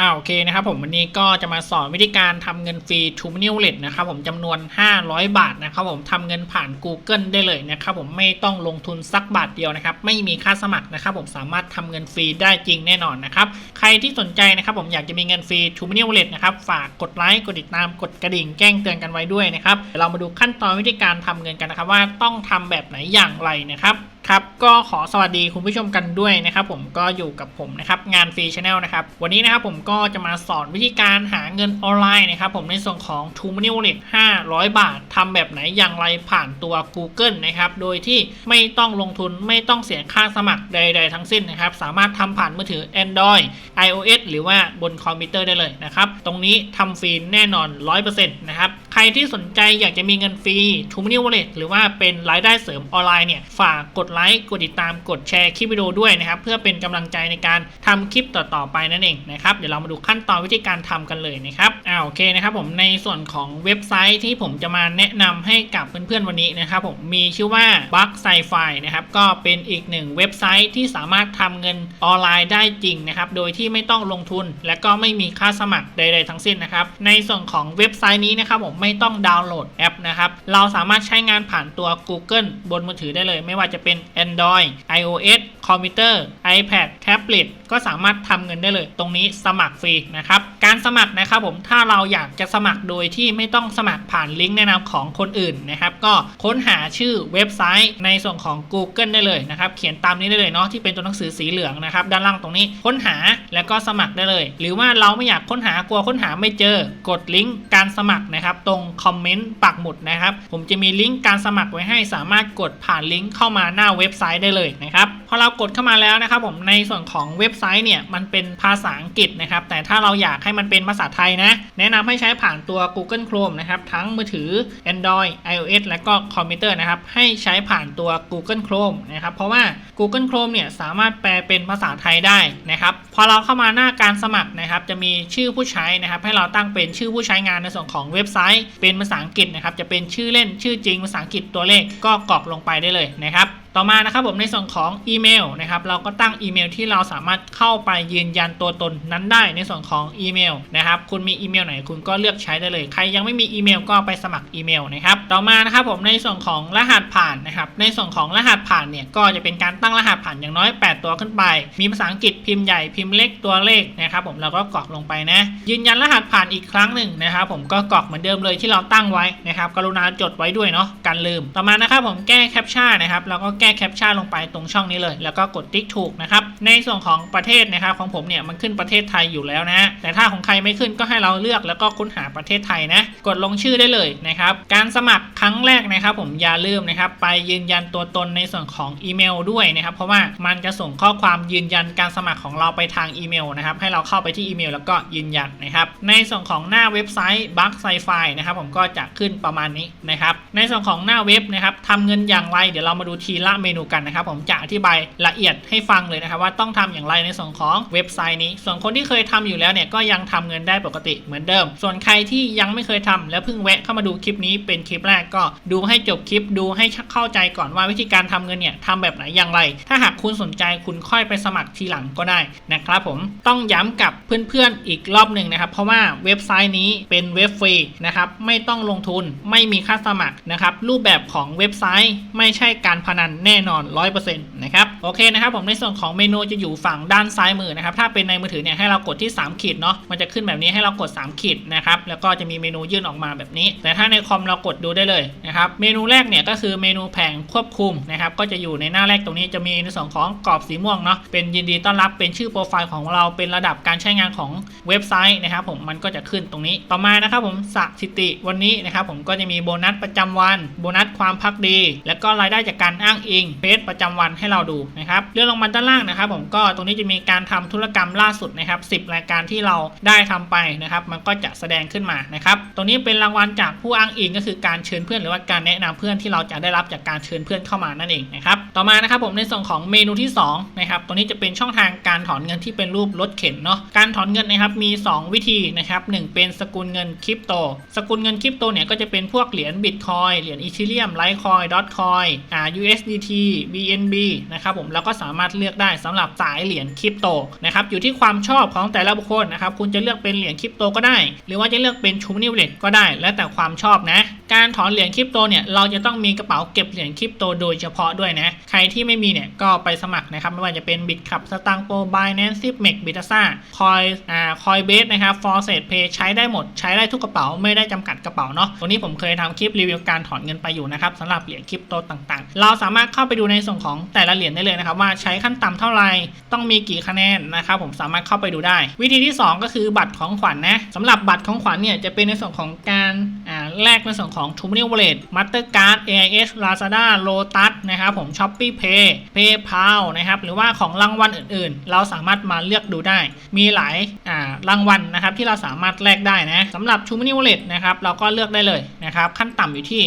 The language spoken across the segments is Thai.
อ่าโอเคนะครับผมวันนี้ก็จะมาสอนวิธีการทำเงินฟรี t ูมินิวเลตนะครับผมจำนวน 500 บาทนะครับผมทำเงินผ่าน Google ได้เลยนะครับผมไม่ต้องลงทุนสักบาทเดียวนะครับไม่มีค่าสมัครนะครับผมสามารถทำเงินฟรีได้จริงแน่นอนนะครับใครที่สนใจนะครับผมอยากจะมีเงินฟรี t ูมินิวเลตนะครับฝากกดไลค์กดติดตามกดกระดิ่งแจ้งเตือนกันไว้ด้วยนะครับเดี๋ยวเรามาดูขั้นตอนวิธีการทำเงินกันนะครับว่าต้องทำแบบไหนอย่างไรนะครับ ครับก็ขอสวัสดีคุณผู้ชมกันด้วยนะครับผมก็อยู่กับผมนะครับงานฟรีชาแนลนะครับวันนี้นะครับผมก็จะมาสอนวิธีการหาเงินออนไลน์นะครับผมในส่วนของ t ูมินิวเลต500 บาททำแบบไหนอย่างไรผ่านตัว Google นะครับโดยที่ไม่ต้องลงทุนไม่ต้องเสียค่าสมัครใด ๆ ทั้งสิ้นนะครับสามารถทำผ่านมือถือ Android iOS หรือว่าบนคอมพิวเตอร์ได้เลยนะครับตรงนี้ทำฟรีแน่นอน 100%นะครับ ครที่สนใจอยากจะมีเงินฟรี t ูมินิวเลตหรือว่าเป็นรายได้เสริมออนไลน์เนี่ย ฝากกดไลค์กดติดตามกดแชร์คลิปวิดีโอด้วยนะครับ เพื่อเป็นกำลังใจในการทำคลิปต่อๆไปนั่นเองนะครับ เดี๋ยวเรามาดูขั้นตอนวิธีการทำกันเลยนะครับอ่าโอเคนะครับผมในส่วนของเว็บไซต์ที่ผมจะมาแนะนำให้กับเพื่อนๆวันนี้นะครับผมมีชื่อว่า b u g s c i f i นะครับก็เป็นอีกหนึ่งเว็บไซต์ที่สามารถทำเงินออนไลน์ได้จริงนะครับโดยที่ไม่ต้องลงทุน และก็ไม่มีค่าสมัครใด ๆ ทั้งสิ้นนะครับในส่วนของเว็บไซต์นี้นะครับผมไม่ต้องดาวน์โหลดแอปนะครับ เราสามารถใช้งานผ่านตัว Google บนมือถือได้เลย ไม่ว่าจะเป็น Android iOS คอมพิวเตอร์ iPad แท็บเล็ตก็สามารถทำเงินได้เลย ตรงนี้สมัครฟรีนะครับ การสมัครนะครับผมถ้าเราอยากจะสมัครโดยที่ไม่ต้องสมัครผ่านลิงก์แนะนำของคนอื่นนะครับ ก็ค้นหาชื่อเว็บไซต์ในส่วนของ Google ได้เลยนะครับ เขียนตามนี้ได้เลยเนาะที่เป็นตัวหนังสือสีเหลืองนะครับ ด้านล่างตรงนี้ค้นหาแล้วก็สมัครได้เลย หรือว่าเราไม่อยากค้นหากลัวค้นหาไม่เจอกดลิงก์การสมัครนะครับตรงคอมเมนต์ปักหมุดนะครับ ผมจะมีลิงก์การสมัครไว้ให้สามารถกดผ่านลิงก์เข้ามาหน้าเว็บไซต์ได้เลยนะครับ อเรากดเข้ามาแล้วนะครับผมในส่วนของเว็บไซต์เนี่ยมันเป็นภาษาอังกฤษนะครับแต่ถ้าเราอยากให้มันเป็นภาษาไทยนะ แนะนำให้ใช้ผ่านตัว Google Chrome นะครับทั้งมือถือ Android iOS และก็คอมพิวเตอร์นะครับให้ใช้ผ่านตัว Google Chrome นะครับเพราะว่า Google Chrome เนี่ยสามารถแปลเป็นภาษาไทยได้นะครับพอเราเข้ามาหน้าการสมัครนะครับจะมีชื่อผู้ใช้นะครับให้เราตั้งเป็นชื่อผู้ใช้งานในส่วนของเว็บไซต์ เป็นภาษาอังกฤษนะครับจะเป็นชื่อเล่นชื่อจริงภาษาอังกฤษตัวเลขก็กรอกลงไปได้เลยนะครับ ต่อมานะครับผมในส่วนของอีเมลนะครับเราก็ตั้งอีเมลที่เราสามารถเข้าไปยืนยันตัวตนนั้นได้ในส่วนของอีเมลนะครับคุณมีอีเมลไหนคุณก็เลือกใช้ได้เลย ใครยังไม่มีอีเมลก็ไปสมัครอีเมลนะครับต่อมานะครับผมในส่วนของรหัสผ่านนะครับในส่วนของรหัสผ่านเนี่ยก็จะเป็นการตั้งรหัสผ่านอย่างน้อย 8 ตัวขึ้นไป มีภาษาอังกฤษพิมพ์ใหญ่พิมพ์เล็กตัวเลขนะครับผมเราก็กรอกลงไปนะ ยืนยันรหัสผ่านอีกครั้งหนึ่งนะครับผมก็กรอกเหมือนเดิมเลยที่เราตั้งไว้นะครับกรุณาจดไว้ด้วยเนาะกันลืม ต่อมานะครับผมแก้แคปชั่นนะครับเราก็แก้แคปชั่นลงไปตรงช่องนี้เลย แล้วก็กดติ๊กถูกนะครับ ในส่วนของประเทศนะครับของผมเนี่ยมันขึ้นประเทศไทยอยู่แล้วนะแต่ถ้าของใครไม่ขึ้นก็ให้เราเลือกแล้วก็ค้นหาประเทศไทยนะ กดลงชื่อได้เลยนะครับ การสมัครครั้งแรกนะครับ ผมอย่าลืมนะครับ ไปยืนยันตัวตนในส่วนของอีเมลด้วยนะครับ เพราะว่ามันจะส่งข้อความยืนยันการสมัครของเราไปทางอีเมลนะครับ ให้เราเข้าไปที่อีเมล แล้วก็ยืนยันนะครับ ในส่วนของหน้าเว็บไซต์บัคไซไฟนะครับ ผมก็จะขึ้นประมาณนี้นะครับ ในส่วนของหน้าเว็บนะครับทำเงินอย่างไร เดี๋ยวเรามาดูทีละเมนูกันนะครับผมจะอธิบายละเอียดให้ฟังเลยนะครับว่าต้องทำอย่างไรในส่วนของเว็บไซต์นี้ ส่วนคนที่เคยทำอยู่แล้วเนี่ยก็ยังทำเงินได้ปกติเหมือนเดิม ส่วนใครที่ยังไม่เคยทำแล้วเพิ่งแวะเข้ามาดูคลิปนี้เป็นคลิปแรกก็ดูให้จบคลิปดูให้เข้าใจก่อนว่าวิธีการทำเงินเนี่ยทำแบบไหนอย่างไร ถ้าหากคุณสนใจคุณค่อยไปสมัครทีหลังก็ได้นะครับผมต้องย้ำกับเพื่อนๆอีกรอบหนึ่งนะครับ เพราะว่าเว็บไซต์นี้เป็นเว็บฟรีนะครับไม่ต้องลงทุนไม่มีค่าสมัครนะครับรูปแบบของเว็บไซต์ไม่ใช่การพนันแน่นอน 100%นะครับโอเคนะครับผมในส่วนของเมนูจะอยู่ฝั่งด้านซ้ายมือนะครับถ้าเป็นในมือถือเนี่ยให้เรากดที่ 3 ขีดเนาะมันจะขึ้นแบบนี้ให้เรากด 3 ขีดนะครับแล้วก็จะมีเมนูยื่นออกมาแบบนี้ แต่ถ้าในคอมเรากดดูได้เลยนะครับเมนูแรกเนี่ยก็คือเมนูแผงควบคุมนะครับก็จะอยู่ในหน้าแรกตรงนี้จะมีในส่วนของกรอบสีม่วงเนาะเป็นยินดีต้อนรับเป็นชื่อโปรไฟล์ของเราเป็นระดับการใช้งานของเว็บไซต์นะครับผมมันก็จะขึ้นตรงนี้ต่อมานะครับผมสถิติวันนี้นะครับผมก็จะมีโบนัสประจำวัน โบนัสความพักดี แล้วก็รายได้จากการอ้างอิงเพจประจำวันให้เราดูนะครับเรื่องลงมาด้านล่างนะครับผมก็ตรงนี้จะมีการทำธุรกรรมล่าสุดนะครับ10 รายการที่เราได้ทำไปนะครับ มันก็จะแสดงขึ้นมานะครับตรงนี้เป็นรางวัลจากผู้อ้างอิงก็คือการเชิญเพื่อนหรือว่าการแนะนำเพื่อนที่เราจะได้รับจากการเชิญเพื่อนเข้ามานั่นเองนะครับต่อมานะครับผมในส่วนของเมนูที่2นะครับตรงนี้จะเป็นช่องทางการถอนเงินที่เป็นรูปรถเข็นเนาะการถอนเงินนะครับมี 2 วิธีนะครับหเป็นสกุลเงินคริปโต สกุลเงินคริปโตเนี่ยก็จะเป็นพวกเหรียญบิตคอยเหรียญอีเทเรียมไลท์คอยดอทคอยอ่า USD USDT BNB นะครับผมแล้วก็สามารถเลือกได้สำหรับสายเหรียญคริปโตนะครับอยู่ที่ความชอบของแต่ละบุคคลนะครับคุณจะเลือกเป็นเหรียญคริปโตก็ได้ หรือว่าจะเลือกเป็นชูนิวเลตก็ได้ แล้วแต่ความชอบนะ การถอนเหรียญคริปโตเนี่ยเราจะต้องมีกระเป๋าเก็บเหรียญคริปโตโดยเฉพาะด้วยนะ ใครที่ไม่มีเนี่ยก็ไปสมัครนะครับ ไม่ว่าจะเป็นบิตคับสตางโปบายแนนซิปเมกบิตาซ่าคอยอ่าคอยเบสนะครับฟอร์เซตเพย์ใช้ได้หมดใช้ได้ทุกกระเป๋าไม่ได้จำกัดกระเป๋าเนาะตัวนี้ผมเคยทำคลิปรีวิวการถอนเงินไปอยู่นะครับสำหรับเหรียญคริปโตต่างๆ เราสามารถเข้าไปดูในส่วนของแต่ละเหรียญได้เลยนะครับว่าใช้ขั้นต่ำเท่าไหร่ต้องมีกี่คะแนนนะครับผมสามารถเข้าไปดูได้ วิธีที่ 2 ก็คือบัตรของขวัญนะสำหรับบัตรของขวัญเนี่ยจะเป็นในส่วนของการอ่า แลกในส่วนของ t u Money Wallet Mastercard AIS Lazada Lotus นะครับผม Shopee Pay PayPal นะครับหรือว่าของรางวัลอื่นๆ เราสามารถมาเลือกดูได้ มีหลายอ่ารางวัลนะครับที่เราสามารถแลกได้นะสำหรับ t u Money Wallet นะครับเราก็เลือกได้เลยนะครับขั้นต่ำอยู่ที่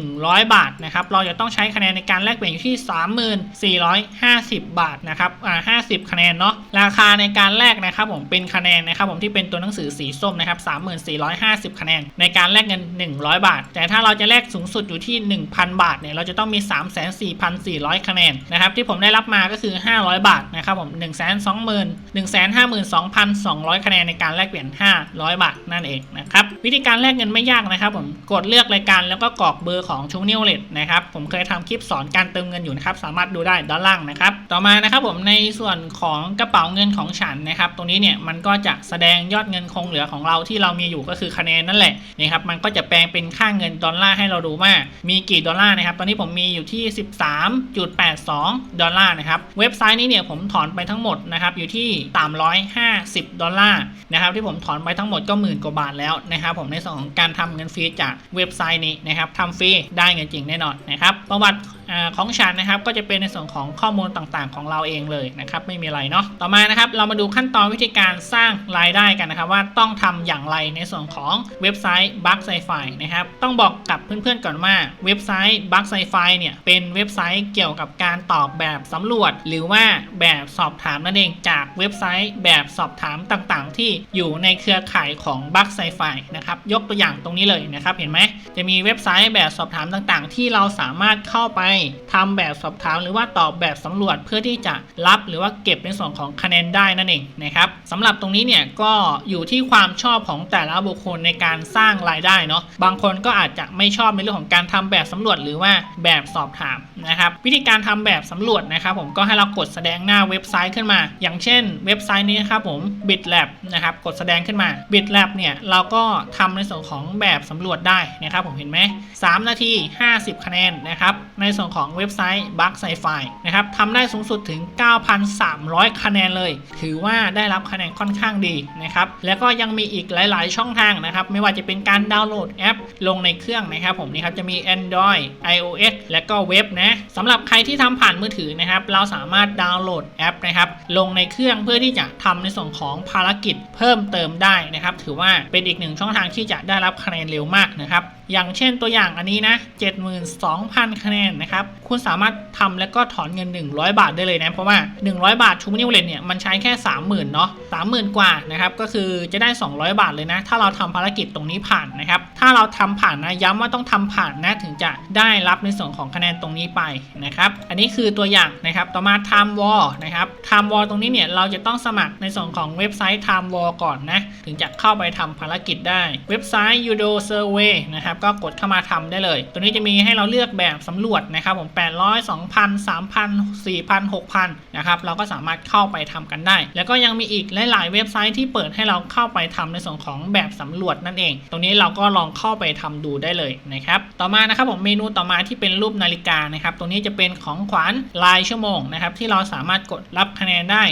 100 บาทนะครับเราจะต้องใช้คะแนนในการแลกเปลี่ยนอยู่ที่ 3450 บาทนะครับอ่า50 คะแนนเนาะราคาในการแลกนะครับผมเป็นคะแนนนะครับผมที่เป็นตัวหนังสือสีส้มนะครับ3450 คะแนนในการแลกเงิน100 บาท แต่ถ้าเราจะแลกสูงสุดอยู่ที่ 1,000 บาทเนี่ยเราจะต้องมี 34,400 คะแนนนะครับที่ผมได้รับมาก็คือ 500 บาทนะครับผม1 2 0 0 0 152,200 คะแนนในการแลกเปลี่ยน 500 บาทนั่นเองนะครับวิธีการแลกเงินไม่ยากนะครับผมกดเลือกรายการแล้วก็กรอกเบอร์ของชูนิวเลตนะครับผมเคยทำคลิปสอนการเติมเงินอยู่นะครับสามารถดูได้ด้านล่างนะครับต่อมานะครับผมในส่วนของกระเป๋าเงินของฉันนะครับตรงนี้เนี่ยมันก็จะแสดงยอดเงินคงเหลือของเราที่เรามีอยู่ก็คือคะแนนนั่นแหละนะครับมันก็จะแปลงเป็นค่าเงินดอลลาร์ให้เราดูว่ามีกี่ดอลลาร์นะครับ ตอนนี้ผมมีอยู่ที่ 13.82 ดอลลาร์นะครับ เว็บไซต์นี้เนี่ยผมถอนไปทั้งหมดนะครับอยู่ที่ 350 ดอลลาร์นะครับที่ผมถอนไปทั้งหมดก็หมื่นกว่าบาทแล้วนะครับผมในส่วนของการทำเงินฟรีจากเว็บไซต์นี้นะครับทำฟรีได้เงินจริงแน่นอนนะครับประวัติของฉันนะครับก็จะเป็นในส่วนของข้อมูลต่างๆ ของเราเองเลยนะครับไม่มีอะไรเนาะต่อมานะครับเรามาดูขั้นตอนวิธีการสร้างรายได้กันนะครับว่าต้องทำอย่างไรในส่วนของเว็บไซต์ b u g s i f i นะครับต้องบอกกับเพื่อนๆก่อนว่าเว็บไซต์ b u g s i f i เนี่ยเป็นเว็บไซต์เกี่ยวกับการตอบแบบสำรวจ หรือว่าแบบสอบถามนั่นเองจากเว็บไซต์แบบสอบถามต่างๆ ที่อยู่ในเครือข่ายของ b u g s i f i นะครับยกตัวอย่างตรงนี้เลยนะครับเห็นไหมจะมีเว็บไซต์แบบสอบถามต่างๆ ที่เราสามารถเข้าไปทำแบบสอบถามหรือว่าตอบแบบสำรวจเพื่อที่จะรับหรือว่าเก็บเป็นส่วนของคะแนนได้นั่นเองนะครับสำหรับตรงนี้เนี่ยก็อยู่ที่ความชอบของแต่ละบุคคลในการสร้างรายได้เนาะบางคนก็อาจจะไม่ชอบในเรื่องของการทำแบบสำรวจหรือว่าแบบสอบถามนะครับวิธีการทำแบบสำรวจนะครับผมก็ให้เรากดแสดงหน้าเว็บไซต์ขึ้นมา อย่างเช่น เว็บไซต์นี้นะครับผม bitlab นะครับกดแสดงขึ้นมา bitlab เนี่ยเราก็ทำในส่วนของแบบสำรวจได้นะครับผมเห็นไหม3นาที 50 คะแนนนะครับในส่วนของเว็บไซต์ b u g s i f i นะครับทำได้สูงสุดถึง 9,300 คะแนนเลย ถือว่าได้รับคะแนนค่อนข้างดีนะครับแล้วก็ยังมีอีกหลาย ๆ ช่องทางนะครับไม่ว่าจะเป็นการดาวน์โหลดแอป ลงในเครื่องนะครับผมนี่ครับจะมี Android iOS และก็เว็บนะสำหรับใครที่ทำผ่านมือถือนะครับเราสามารถดาวน์โหลดแอปนะครับลงในเครื่องเพื่อที่จะทำในส่วนของภารกิจเพิ่มเติมได้นะครับถือว่าเป็นอีกหนึ่งช่องทางที่จะได้รับคะแนนเร็วมากนะครับ อย่างเช่นตัวอย่างอันนี้นะ 72,000 คะแนนนะครับ คุณสามารถทำแล้วก็ถอนเงิน 100 บาทได้เลยนะ เพราะว่า 100 บาทชูมินิวเลนเนี่ย มันใช้แค่ 30,000 เนาะ30,000 กว่านะครับ ก็คือจะได้ 200 บาทเลยนะ ถ้าเราทำภารกิจตรงนี้ผ่านนะครับ ถ้าเราทำผ่านนะ ย้ำว่าต้องทำผ่านนะ ถึงจะได้รับในส่วนของคะแนนตรงนี้ไปนะครับ อันนี้คือตัวอย่างนะครับ ต่อมา Time Wall นะครับ Time Wall ตรงนี้เนี่ย เราจะต้องสมัครในส่วนของเว็บไซต์ Time Wall ก่อนนะ ถึงจะเข้าไปทำภารกิจได้ เว็บไซต์ Udo Survey นะครับก็กดเข้ามาทำได้เลย ตัวนี้จะมีให้เราเลือกแบบสำรวจนะครับผม800 2,000 3,000 4,000 6,000นะครับเราก็สามารถเข้าไปทำกันได้ แล้วก็ยังมีอีกหลายๆเว็บไซต์ที่เปิดให้เราเข้าไปทำในส่วนของแบบสำรวจนั่นเอง ตรงนี้เราก็ลองเข้าไปทำดูได้เลยนะครับต่อมานะครับผมเมนูต่อมาที่เป็นรูปนาฬิกานะครับตรงนี้จะเป็นของขวัญรายชั่วโมงนะครับที่เราสามารถกดรับคะแนนได้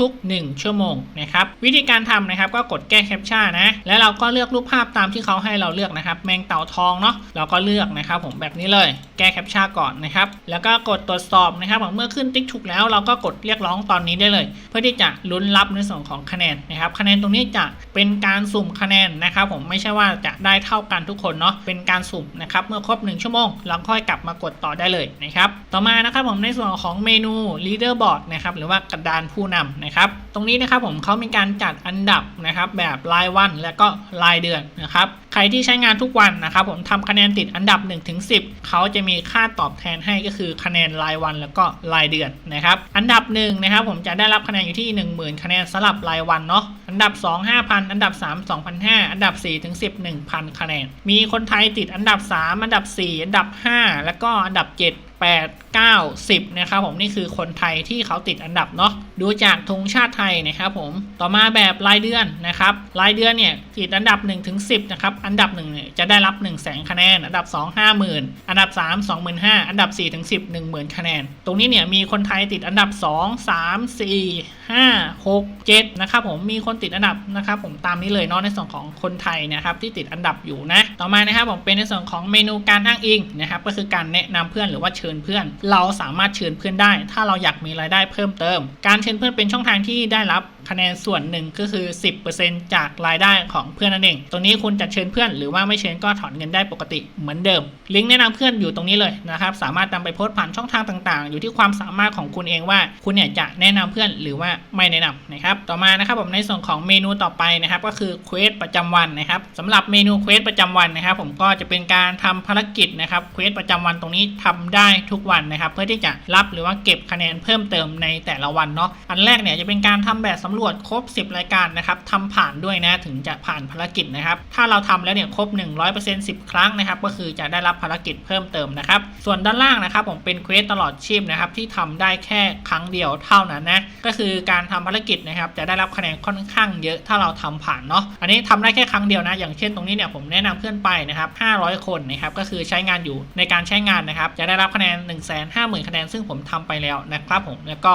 ทุก ๆ 1 ชั่วโมงนะครับวิธีการทำนะครับก็กดแก้แคปชั่นนะแล้วเราก็เลือกรูปภาพตามที่เขาให้เราเลือกนะครับแมงเต่าทองเนาะเราก็เลือกนะครับผมแบบนี้เลยแก้แคปชั่นก่อนนะครับ แล้วก็กดตรวจสอบนะครับเมื่อขึ้นติ๊กถูกแล้วเราก็กดเรียกร้องตอนนี้ได้เลย เพื่อที่จะลุ้นรับในส่วนของคะแนนนะครับคะแนนตรงนี้จะเป็นการสุ่มคะแนนนะครับผมไม่ใช่ว่าจะได้เท่ากันทุกคนเนาะเป็นการสุ่มนะครับเมื่อครบ 1 ชั่วโมงเราค่อยกลับมากดต่อได้เลยนะครับต่อมานะครับผมในส่วนของเมนู leaderboard นะครับหรือว่ากระดานผู้นำนะครับตรงนี้นะครับผมเขามีการจัดอันดับนะครับแบบรายวันและก็รายเดือนนะครับ รที่ใช้งานทุกวันนะครับผมทำคะแนนติดอันดับ1ถึง10 เขาจะมีค่าตอบแทนให้ก็คือคะแนนรายวันแล้วก็รายเดือนนะครับอันดับหนึ่งนะครับผมจะได้รับคะแนนอยู่ที่ 10,000 คะแนนสลับรายวันเนาะอันดับ 2 5,000 อันดับ 3 2,500 อันดับ4ถึง10 1,000 คะแนน มีคนไทยติดอันดับ 3 อันดับ 4 อันดับ 5 แล้วก็อันดับ 7 8 9 10นะครับผมนี่คือคนไทยที่เขาติดอันดับเนาะดูจากธงชาติไทยนะครับผมต่อมาแบบรายเดือนนะครับรายเดือนเนี่ยติดอันดับ1ถึง10นะครับอันดับ1เนี่ยจะได้รับ1 0 0 0 0 0คะแนน อันดับ 2 50,000 อันดับ 3 25,000 อันดับ4ถึง10 10,000 คะแนน ตรงนี้เนี่ยมีคนไทยติดอันดับ 2 3 4 5 6 7นะครับผมมีคนติดอันดับนะครับผมตามนี้เลยเนาะในส่วนของคนไทยนะครับที่ติดอันดับอยู่นะต่อมานะครับผมเป็นในส่วนของเมนูการอ้างอิงนะครับก็คือการแนะนำเพื่อนหรือว่าเชิญเพื่อน เราสามารถเชิญเพื่อนได้ ถ้าเราอยากมีรายได้เพิ่มเติม การเชิญเพื่อนเป็นช่องทางที่ได้รับ คะแนนส่วนหนึ่งก็คือ 10%จากรายได้ของเพื่อนนั่นเอง ตรงนี้คุณจะเชิญเพื่อนหรือว่าไม่เชิญก็ถอนเงินได้ปกติเหมือนเดิม ลิงก์แนะนำเพื่อนอยู่ตรงนี้เลยนะครับ สามารถนำไปโพสต์ผ่านช่องทางต่างๆ อยู่ที่ความสามารถของคุณเองว่า คุณเนี่ยจะแนะนำเพื่อนหรือว่าไม่แนะนำนะครับ ต่อมานะครับผมในส่วนของเมนูต่อไปนะครับก็คือเควสประจำวันนะครับสำหรับเมนูเควสประจำวันนะครับ ผมก็จะเป็นการทำภารกิจนะครับเควสประจำวันตรงนี้ทำได้ทุกวันนะครับ เพื่อที่จะรับหรือว่าเก็บคะแนนเพิ่มเติมในแต่ละวันเนาะอันแรกเนี่ยจะเป็นการทำแบบสำรวจครบ 10 รายการนะครับทำผ่านด้วยนะถึงจะผ่านภารกิจนะครับ ถ้าเราทำแล้วเนี่ยครบ 100% 10 ครั้งนะครับ ก็คือจะได้รับภารกิจเพิ่มเติมนะครับ ส่วนด้านล่างนะครับ ผมเป็นเควสตลอดชีพนะครับที่ทำได้แค่ครั้งเดียวเท่านั้นนะก็คือการทำภารกิจนะครับจะได้รับคะแนนค่อนข้างเยอะถ้าเราทำผ่านเนาะอันนี้ทำได้แค่ครั้งเดียวนะ อย่างเช่นตรงนี้เนี่ยผมแนะนำเพื่อนไปนะครับ 500 คนนะครับก็คือใช้งานอยู่ในการใช้งานนะครับจะได้รับคะแนน 1 5 0 0 0 0คะแนนซึ่งผมทำไปแล้วนะครับผมแล้วก็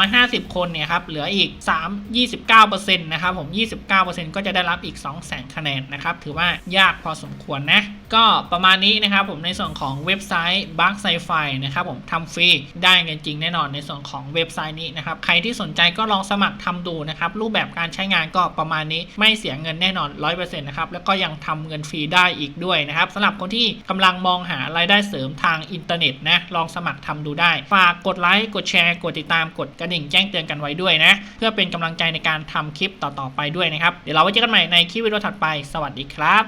750 คนเนี่ยครับเหลืออีก 3 29%นะครับผม 29%ก็จะได้รับอีก 200,000 คะแนนนะครับ ถือว่ายากพอสมควรนะ ก็ประมาณนี้นะครับผมในส่วนของเว็บไซต์ b u g s c i f i นะครับผมทำฟรีได้เงินจริงแน่นอนในส่วนของเว็บไซต์นี้นะครับ ใครที่สนใจก็ลองสมัครทำดูนะครับ รูปแบบการใช้งานก็ประมาณนี้ไม่เสียเงินแน่นอน 100%นะครับ แล้วก็ยังทำเงินฟรีได้อีกด้วยนะครับสำหรับคนที่กำลังมองหารายได้เสริมทางอินเทอร์เน็ตนะลองสมัครทำดูได้ ฝากกดไลค์กดแชร์ กดติดตามกดกระดิ่งแจ้งเตือนกันไว้ด้วยนะเพื่อเป็นกำลังใจในการทำคลิปต่อๆไปด้วยนะครับ เดี๋ยวเราไว้เจอกันใหม่ในคลิปวิดีโอถัดไป สวัสดีครับ